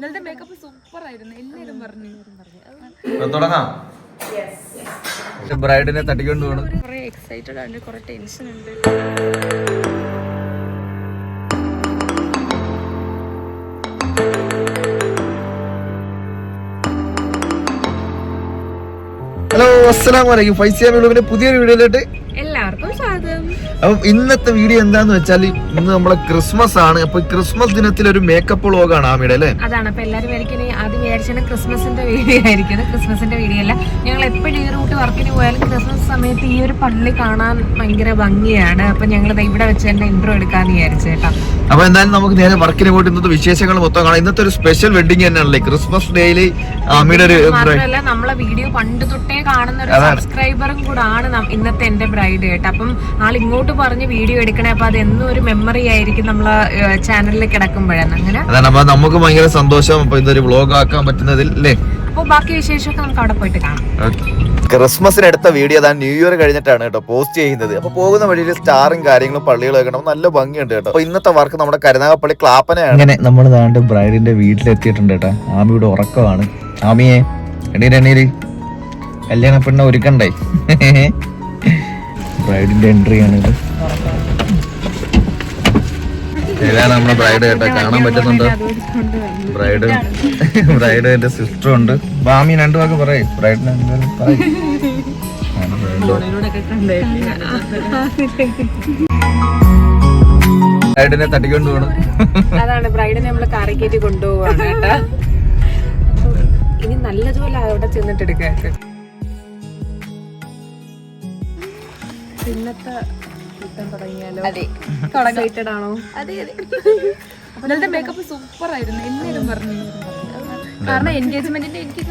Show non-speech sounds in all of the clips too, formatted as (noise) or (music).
Makeup super ആയിരുന്നു എല്ലാരും പറഞ്ഞു. തുടങ്ങാം. ബ്രൈഡിനെ തട്ടിക്കൊണ്ട് പോകണം. കുറെ എക്സൈറ്റഡ് ആണ്. കുറെ ടെൻഷൻ ഉണ്ട്. ഹലോ അസ്സലാമലൈക്കും വലൈക്കും ഫൈസിയ വിളുവിന്റെ പുതിയൊരു വീഡിയോയിലോട്ട് അപ്പം ഇന്നത്തെ വീഡിയോ എന്താന്ന് വെച്ചാൽ ഇന്ന് നമ്മളെ ക്രിസ്മസ് ആണ്. അപ്പൊ ക്രിസ്മസ് ദിനത്തിൽ ഒരു മേക്കപ്പ് വ്ളോഗാണ് ആമിയുടെ അല്ലേ? അതാണ്. അപ്പൊ എല്ലാരും ആദ്യം വിചാരിച്ചാണ് ക്രിസ്മസിന്റെ വീഡിയോ ആയിരിക്കും. ക്രിസ്മസിന്റെ വീഡിയോ അല്ല. ഞങ്ങൾ എപ്പോഴും ഈ റൂട്ട് വർക്കിന് പോയാലും ക്രിസ്മസ് സമയത്ത് ഈ ഒരു പള്ളി കാണാൻ ഭയങ്കര ഭംഗിയാണ്. അപ്പൊ ഞങ്ങൾ ഇവിടെ വെച്ച് തന്നെ ഇൻട്രോ എടുക്കാന്ന് വിചാരിച്ചു കേട്ടോ. അപ്പൊ എന്തായാലും നമുക്ക് നേരെ വർക്കിന് പോയിട്ട് ഇന്നത്തെ വിശേഷങ്ങൾ മൊത്തം കാണാം. ഇന്നത്തെ ഒരു സ്പെഷ്യൽ വെഡിങ് തന്നെയാണല്ലേ? ക്രിസ്മസ് ഡേയിൽ ആമിയുടെ ഒരു മാത്രമല്ല നമ്മളെ വീഡിയോ പണ്ട് തൊട്ടേ കാണുന്ന ഒരു സബ്സ്ക്രൈബറും കൂടാണ് ഇന്നത്തെ എന്റെ ബ്രൈഡ് കേട്ടോ. അപ്പം ആൾ ഇങ്ങോട്ട് പറഞ്ഞ് വീഡിയോ എടുക്കണേ അപ്പൊ അത് എന്നും ഒരു മെമ്മറി ആയിരിക്കും നമ്മളെ ചാനലിൽ കിടക്കുമ്പോഴാണ്. അങ്ങനെ? അതാണ് അപ്പൊ നമുക്ക് ഭയങ്കര സന്തോഷം. അപ്പൊ ഇതൊരു വ്ലോഗ് ആക്കാൻ പറ്റുന്നതിൽ അല്ലേ അപ്പൊ ബാക്കി വിശേഷമൊക്കെ നമുക്ക് അവിടെ പോയിട്ട് കാണാം. ക്രിസ്മസിന് എടുത്ത വീഡിയോ അതാണ് ന്യൂ ഇയർ കഴിഞ്ഞിട്ടാണ് കേട്ടോ പോസ്റ്റ് ചെയ്യുന്നത്. അപ്പൊ പോകുന്ന വഴിയിൽ സ്റ്റാറും കാര്യങ്ങളും പള്ളികളും ഒക്കെ നല്ല ഭംഗിയുണ്ട് കേട്ടോ. അപ്പൊ ഇന്നത്തെ വർക്ക് നമ്മുടെ കരുനാഗപ്പള്ളി ക്ലാപ്പനയാണ്. അങ്ങനെ നമ്മൾ താണ്ട് ബ്രൈഡിന്റെ വീട്ടിലെത്തിയിട്ടുണ്ട് കേട്ടോ. ആമിയുടെ ഉറക്കമാണ്. ആമിയെ എണീര് എണീര് കല്യാണ പെണ്ണ ഒരുക്കണ്ടേ? ബ്രൈഡിന്റെ എൻട്രി ആണ് ഇത് ഇതാണ് നമ്മുടെ ബ്രൈഡ് കേട്ടോ. കാണാൻ പറ്റുന്നുണ്ട്? ബ്രൈഡ് ബ്രൈഡ് എന്റെ സിസ്റ്റർ ഉണ്ട്. ബാമി രണ്ടു വാക്ക് പറയും. ബ്രൈഡിന് എന്തായാലും പറയും. ബ്രൈഡിനെ തട്ടിക്കൊണ്ട് പോകണം അതാണ് ബ്രൈഡിനെ നമ്മൾ കാറി കയറ്റി കൊണ്ടുപോവാണ് കേട്ടോ. ഇനി നല്ലതുപോലെ അവിടെ ചെന്നിട്ട് ഇന്നത്തെ അതെ. ആണോ? അതെ അതെ. ഒരാളുടെ മേക്കപ്പ് സൂപ്പർ ആയിരുന്നു. എല്ലാരും പറഞ്ഞു കാരണം എൻഗേജ്മെന്റിന്റെ എനിക്ക്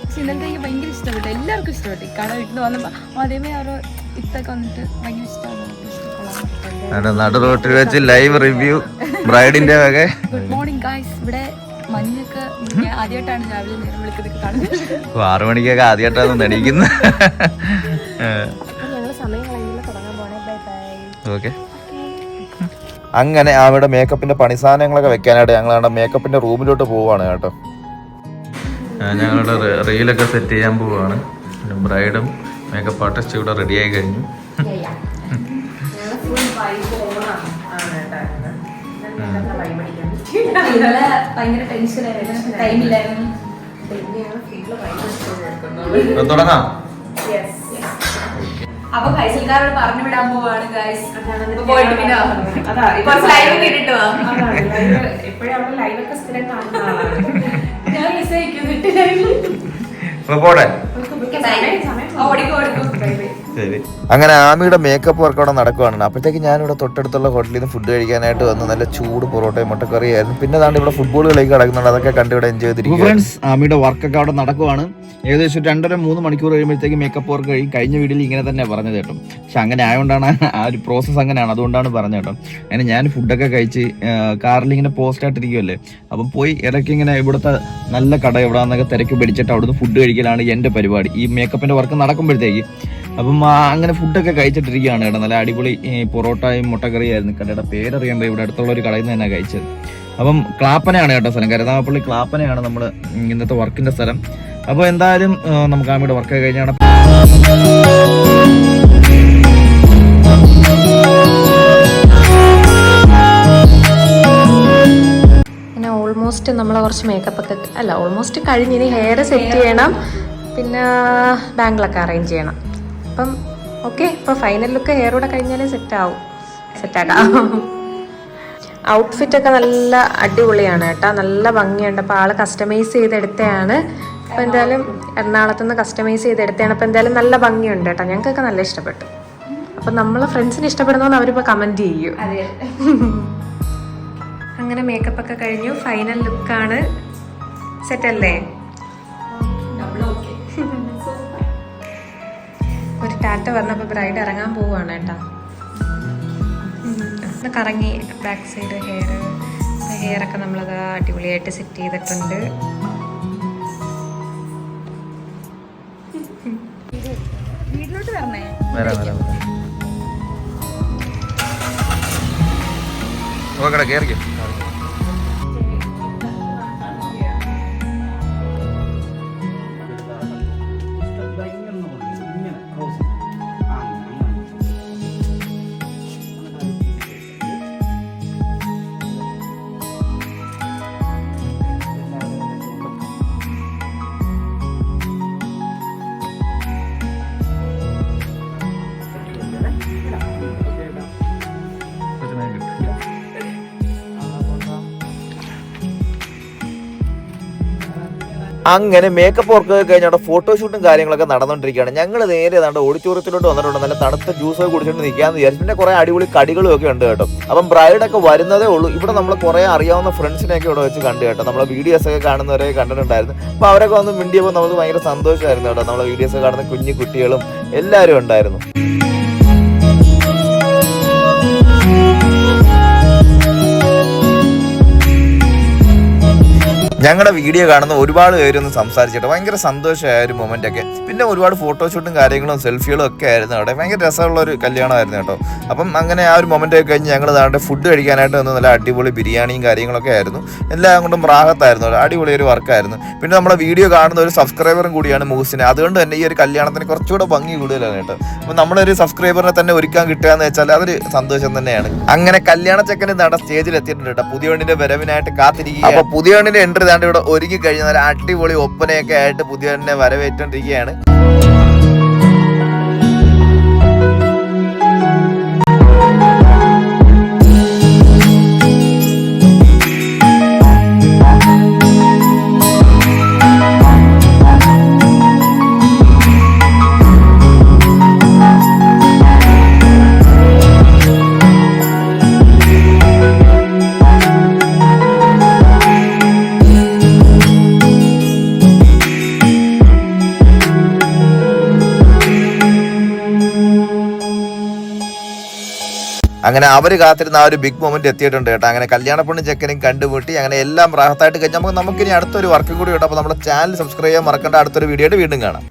പക്ഷെ ഇന്നലത്തെ എനിക്ക് ഭയങ്കര ഇഷ്ടപ്പെട്ടു. എല്ലാവർക്കും ഇഷ്ടപ്പെട്ടു. കാരണം വീട്ടിൽ നിന്ന് വന്നപ്പോ അതേമേ അവരോ ഇത്തൊക്കെ വന്നിട്ട് ഭയങ്കര ഇഷ്ടമാണ്. നടു റോട്ടിൽ വെച്ച് ലൈവ് റിവ്യൂ ബ്രൈഡിന്റെ വക. ഗുഡ് മോർണിംഗ് ഗായ്സ് ഇവിടെ മഞ്ഞൊക്കെ ആദ്യമായിട്ടാണ് രാവിലെ നേരം വിളിക്കുന്നത് കാണുന്നത്. ആറു മണിക്കൊക്കെ ആദ്യമായിട്ടാണ് നടിക്കുന്നത് ഓക്കെ അങ്ങനെ അവിടെ മേക്കപ്പിന്റെ പണി സാധനങ്ങളൊക്കെ വെക്കാനായിട്ട് ഞങ്ങൾ അവിടെ മേക്കപ്പിന്റെ റൂമിലോട്ട് പോവാണ് കേട്ടോ ഞങ്ങളുടെ റീലൊക്കെ സെറ്റ് ചെയ്യാൻ പോവാണ് ബ്രൈഡും മേക്കപ്പ് ആർട്ടിസ്റ്റ് ഇവിടെ റെഡി ആയി കഴിഞ്ഞു. തുടങ്ങാം. അപ്പൊ ഫൈസൽക്കാരോട് പറഞ്ഞു വിടാൻ പോവാണ് ഗൈസ് പോയിട്ട് പിന്നെ കുറച്ച് ലൈവ് കേട്ടിട്ട്? എപ്പോഴും സ്ഥിരം കാണുന്ന ഞാൻ മിസ് ഓടിക്കോ ഓടിക്കോ. ശരി അങ്ങനെ ആമിയുടെ മേക്കപ്പ് വർക്ക് അവിടെ നടക്കുവാണ്. അപ്പോഴത്തേക്ക് ഞാനിവിടെ തൊട്ടടുത്തുള്ള ഹോട്ടലിൽ നിന്ന് ഫുഡ് കഴിക്കാനായിട്ട് വന്ന് നല്ല ചൂട് പൊറോട്ടയും മുട്ടക്കറിയായിരുന്നു പിന്നെ താണ്ട് ഇവിടെ ഫുട്ബോൾ കളിക്ക് കിടക്കുന്നുണ്ട്. അതൊക്കെ കണ്ട് ഇവിടെ എൻജോയ് ചെയ്തിരിക്കും ഫ്രണ്ട്സ് ആമിയുടെ വർക്കൊക്കെ അവിടെ നടക്കുവാണ്. ഏകദേശം രണ്ടര മൂന്ന് മണിക്കൂർ കഴിയുമ്പോഴത്തേക്ക് മേക്കപ്പ് വർക്ക് കഴിയും കഴിഞ്ഞ വീഡിയോയിൽ ഇങ്ങനെ തന്നെ പറഞ്ഞത് കേട്ടോ. പക്ഷെ അങ്ങനെ ആയതുകൊണ്ടാണ് ആ ഒരു പ്രോസസ്സ് അങ്ങനെയാണ്. അതുകൊണ്ടാണ് പറഞ്ഞത് കേട്ടോ. അങ്ങനെ ഞാൻ ഫുഡൊക്കെ കഴിച്ച് കാറിൽ ഇങ്ങനെ പോസ്റ്റ് ആയിട്ടിരിക്കുമല്ലേ അപ്പം പോയി ഇടയ്ക്ക് ഇങ്ങനെ ഇവിടുത്തെ നല്ല കട എവിടാന്നൊക്കെ തിരക്ക് പിടിച്ചിട്ട് അവിടുന്ന് ഫുഡ് കഴിക്കലാണ് എന്റെ പരിപാടി. ഈ മേക്കപ്പിന്റെ വർക്ക് നടക്കുമ്പോഴത്തേക്ക് അപ്പം അങ്ങനെ ഫുഡൊക്കെ കഴിച്ചിട്ടിരിക്കുകയാണ് കേട്ടോ. നല്ല അടിപൊളി പൊറോട്ടയും മുട്ടക്കറിയായിരുന്നു. കടയുടെ പേരറിയണ്ട ഇവിടെ അടുത്തുള്ള ഒരു കടയിൽ നിന്ന് തന്നെ കഴിച്ചത്. അപ്പം ക്ലാപ്പനയാണ് കേട്ടോ സ്ഥലം. കരുതാപ്പള്ളി ക്ലാപ്പനയാണ് നമ്മൾ ഇന്നത്തെ വർക്കിന്റെ സ്ഥലം. അപ്പോൾ എന്തായാലും നമുക്ക് ആമിയുടെ വർക്ക് കഴിഞ്ഞാണ് ഓൾമോസ്റ്റ് നമ്മൾ കുറച്ച് മേക്കപ്പ് ഒക്കെ അല്ല ഓൾമോസ്റ്റ് കഴിഞ്ഞ് ഇനി ഹെയർ സെറ്റ് ചെയ്യണം. പിന്നെ ബാങ്കിലൊക്കെ അറേഞ്ച് ചെയ്യണം. അപ്പം ഓക്കെ ഇപ്പോൾ ഫൈനൽ ലുക്ക് ഹെയർ കൂടെ കഴിഞ്ഞാലേ സെറ്റ് ആവും. സെറ്റാക്കാം ഔട്ട്ഫിറ്റ് ഒക്കെ നല്ല അടിപൊളിയാണ് കേട്ടോ. നല്ല ഭംഗിയുണ്ട്. അപ്പോൾ ആൾ കസ്റ്റമൈസ് ചെയ്തെടുത്തതാണ് അപ്പോൾ എന്തായാലും എറണാകുളത്ത് നിന്ന് കസ്റ്റമൈസ് ചെയ്തെടുത്തതാണ് അപ്പോൾ എന്തായാലും നല്ല ഭംഗിയുണ്ട് കേട്ടോ. ഞങ്ങൾക്കൊക്കെ നല്ല ഇഷ്ടപ്പെട്ടു. അപ്പൊ നമ്മളെ ഫ്രണ്ട്സിന് ഇഷ്ടപ്പെടുന്നതെന്ന് അവരിപ്പോൾ കമന്റ് ചെയ്യൂ. (laughs) അങ്ങനെ മേക്കപ്പ് ഒക്കെ കഴിഞ്ഞു. ഫൈനൽ ലുക്കാണ് സെറ്റ് ഒരു പറഞ്ഞപ്പോൾ ബ്രൈഡ് ഇറങ്ങാൻ പോവുകയാണ് കേട്ടോ. കറങ്ങി ബാക്ക് സൈഡ് ഹെയർ ഒക്കെ നമ്മളത് അടിപൊളിയായിട്ട് സെറ്റ് ചെയ്തിട്ടുണ്ട്. വീട്ടിലോട്ട് വരണേ? വരാം അങ്ങനെ മേക്കപ്പ് വർക്ക് കഴിഞ്ഞ അവിടെ ഫോട്ടോഷൂട്ടും കാര്യങ്ങളൊക്കെ നടന്നുകൊണ്ടിരിക്കുകയാണ് ഞങ്ങൾ നേരെ ഏതാണ്ട് ഓഡിറ്റോറിയത്തിലോട്ട് വന്നിട്ടുണ്ട്. നല്ല തണുത്ത ജ്യൂസൊക്കെ കുടിച്ചിട്ട് നിൽക്കാന്ന് വിചാരിച്ചു. പിന്നെ കുറെ അടിപൊളി കടികളും ഒക്കെ ഉണ്ട് കേട്ടോ. അപ്പം ബ്രൈഡൊക്കെ വരുന്നതേ ഉള്ളൂ. ഇവിടെ നമ്മൾ കുറെ അറിയാവുന്ന ഫ്രണ്ട്സിനെയൊക്കെ ഇവിടെ വെച്ച് കണ്ടു കേട്ടോ. നമ്മളെ വീഡിയോസ് ഒക്കെ കാണുന്നവരെ കണ്ടിട്ടുണ്ടായിരുന്നു. അപ്പോൾ അവരൊക്കെ വന്ന് മിണ്ടിയപ്പോൾ നമുക്ക് ഭയങ്കര സന്തോഷമായിരുന്നു കേട്ടോ. നമ്മളെ വീഡിയോസ് കാണുന്ന കുഞ്ഞു കുട്ടികളും എല്ലാവരും ഉണ്ടായിരുന്നു. ഞങ്ങളുടെ വീഡിയോ കാണുന്ന ഒരുപാട് പേരൊന്ന് സംസാരിച്ചിട്ട് ഭയങ്കര സന്തോഷമായ ഒരു മൊമെന്റ് ഒക്കെ. പിന്നെ ഒരുപാട് ഫോട്ടോഷൂട്ടും കാര്യങ്ങളും സെൽഫികളും ഒക്കെ ആയിരുന്നു അവിടെ. ഭയങ്കര രസമുള്ള ഒരു കല്യാണമായിരുന്നു കേട്ടോ. അപ്പം അങ്ങനെ ആ ഒരു മൊമെന്റ് ഒക്കെ കഴിഞ്ഞ് ഞങ്ങൾ നാട്ടിൽ ഫുഡ് കഴിക്കാനായിട്ട് വന്ന് നല്ല അടിപൊളി ബിരിയാണിയും കാര്യങ്ങളൊക്കെ ആയിരുന്നു. എല്ലാം കൊണ്ടും റാഹത്തായിരുന്നു. അടിപൊളി ഒരു വർക്കായിരുന്നു പിന്നെ നമ്മുടെ വീഡിയോ കാണുന്ന ഒരു സബ്സ്ക്രൈബറും കൂടിയാണ് മൂസിന്. അതുകൊണ്ട് തന്നെ ഈ ഒരു കല്യാണത്തിന് കുറച്ചുകൂടെ ഭംഗി കൂടുതലാണ് കേട്ടോ. അപ്പം നമ്മളൊരു സബ്സ്ക്രൈബറിനെ തന്നെ ഒരുക്കാൻ കിട്ടുക എന്ന് വെച്ചാൽ അതൊരു സന്തോഷം തന്നെയാണ്. അങ്ങനെ കല്യാണ ചെക്കൻ നട സ്റ്റേജിൽ എത്തിയിട്ടുണ്ട് കേട്ടോ. പുതിയ വണ്ടിന്റെ വരവിനായിട്ട് കാത്തിരിക്കുക അപ്പൊ പുതിയ വണ്ടിന്റെ എൻട്രി താണ്ട് ഇവിടെ ഒരുങ്ങി കഴിഞ്ഞാൽ അടിപൊളി ഒപ്പനയൊക്കെ ആയിട്ട് പുതിയ വരവേറ്റോണ്ടിരിക്കുകയാണ് അങ്ങനെ അവർ കാത്തിരുന്ന ആ ഒരു ബിഗ് മൊമെന്റ് എത്തിയിട്ടുണ്ട് കേട്ടോ. അങ്ങനെ കല്യാണ പെണ്ണും ചെക്കനും കണ്ടുമുട്ടി അങ്ങനെ എല്ലാം റാഹത്തായിട്ട് കഴിഞ്ഞാൽ നമുക്ക് നമുക്കിനി അടുത്തൊരു വർക്കും കൂടി കേട്ടോ അപ്പോൾ നമ്മുടെ ചാനൽ സബ്സ്ക്രൈബ് ചെയ്യാൻ മറക്കേണ്ട. അടുത്തൊരു വീഡിയോ ആയിട്ട് വീണ്ടും കാണാം.